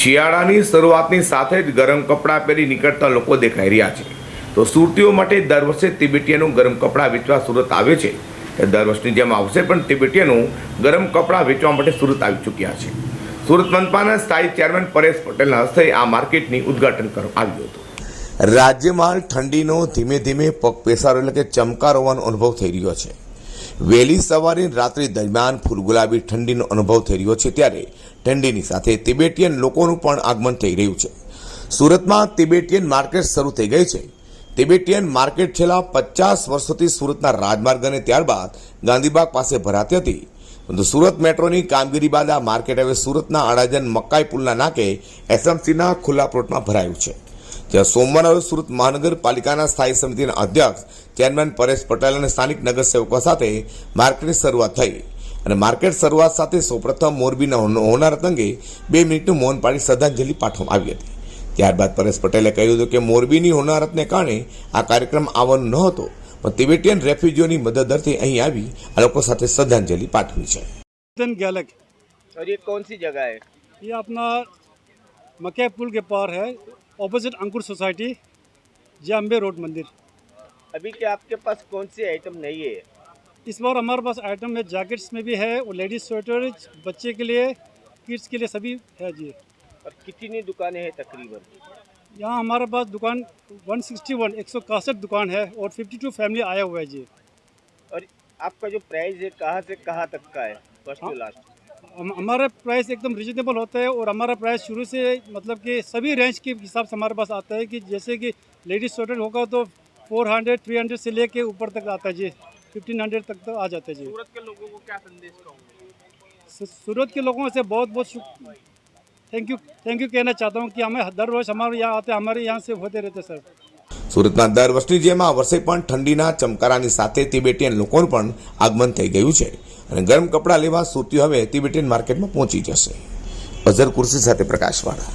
શિયાળાની શરૂઆતની સાથે જ ગરમ કપડાં પહેરી નીકળતા લોકો દેખાઈ રહ્યા છે. તો સુરતીઓ માટે દર વર્ષે તિબેટીયાનું ગરમ કપડાં વેચવા સુરત આવે છે. દર વર્ષની જેમ આવશે પણ તિબેટીયાનું ગરમ કપડાં વેચવા માટે સુરત આવી ચૂક્યા છે. સુરત મનપાના સ્થાયી ચેરમેન પરેશ પટેલના હસ્તે આ માર્કેટની ઉદ્ઘાટન કરવામાં આવ્યું હતું. રાજ્યમાં ઠંડીનો ધીમે ધીમે પગ પેસારો એટલે કે ચમકાર હોવાનો અનુભવ થઈ રહ્યો છે. વહેલી સવારે રાત્રિ દરમિયાન ફૂલગુલાબી ઠંડીનો અનુભવ થઈ રહ્યો છે ત્યારે ઠંડીની સાથે તિબેટિયન લોકોનું પણ આગમન થઈ રહ્યું છે. સુરતમાં તિબેટિયન માર્કેટ શરૂ થઈ ગઈ છે. તિબેટિયન માર્કેટ છેલ્લા પચાસ વર્ષોથી સુરતના રાજમાર્ગ અને ત્યારબાદ ગાંધીબાગ પાસે ભરાતી હતી. પરંતુ સુરત મેટ્રોની કામગીરી બાદ આ માર્કેટ હવે સુરતના અડાજન મકાઈ પુલના નાકે એસએમસીના ખુલ્લા પ્લોટમાં ભરાયું છે. જ્યાં સોમવારે રોજ સુરત મહાનગરપાલિકાના સ્થાયી સમિતિના અધ્યક્ષ ચેરમેન પરેશ પટેલ અને સ્થાનિક નગરસેવકો સાથે માર્કેટની શરૂઆત થઈ અને માર્કેટ શરૂઆત સાથે સૌપ્રથમ મોરબીના હોન- હોનારત અંગે બે મિનિટનું મૌન પાડી શ્રદ્ધાંજલિ પાઠવવામાં આવી હતી ત્યારબાદ પરેશ પટેલે કહ્યું હતું કે મોરબીની હોનારતને કારણે આ કાર્યક્રમ આવવાનો ન હતો પણ તિબેટિયન રેફ્યુજીઓની મદદ અર્થે અહીં આવી આ લોકો સાથે શ્રદ્ધાંજલિ પાઠવી છે दिन गैलक और ये कौन सी जगह है ये अपना मकै पुल के पार है ऑपोजिट अंकुर सोसाइटी जम्बे रोड मंदिर अभी क्या आपके पास कौन सी आइटम नहीं है? इस बार हमारे पास आइटम में जैकेट्स में भी है और लेडीज़ स्वेटर बच्चे के लिए किड्स के लिए सभी है जी। और कितनी दुकानें हैं तकरीबन? यहाँ हमारे पास दुकान 161 एक सौ दुकान है और 52 फैमिली आया हुआ है जी। और आपका जो प्राइस है कहाँ से कहाँ तक का है? फ़र्स्ट टू हाँ। लास्ट हमारा प्राइस एकदम रिजनेबल होता है और हमारा प्राइस शुरू से मतलब कि सभी रेंज के हिसाब से हमारे पास आता है कि जैसे कि लेडीज स्वेटर होगा तो 400 300 से लेके ऊपर तक आता है जी 1500 तक तो आ जाता है जी सूरत के लोगों को क्या संदेश कहोगे सू- सूरत के लोगों से बहुत बहुत थैंक यू थैंक यू कहना चाहता हूँ कि हमें दर रोज हमारे यहाँ आते हमारे यहाँ से होते रहते सर સુરતના દર વર્ષની જેમ આ વર્ષે પણ ઠંડીના ચમકારાની સાથે તિબેટિયન લોકોનું પણ આગમન થઈ ગયું છે અને ગરમ કપડાં લેવા સુરતીઓ હવે તિબેટિયન માર્કેટમાં પહોંચી જશે. અઝર કુર્સી સાથે પ્રકાશવાળા.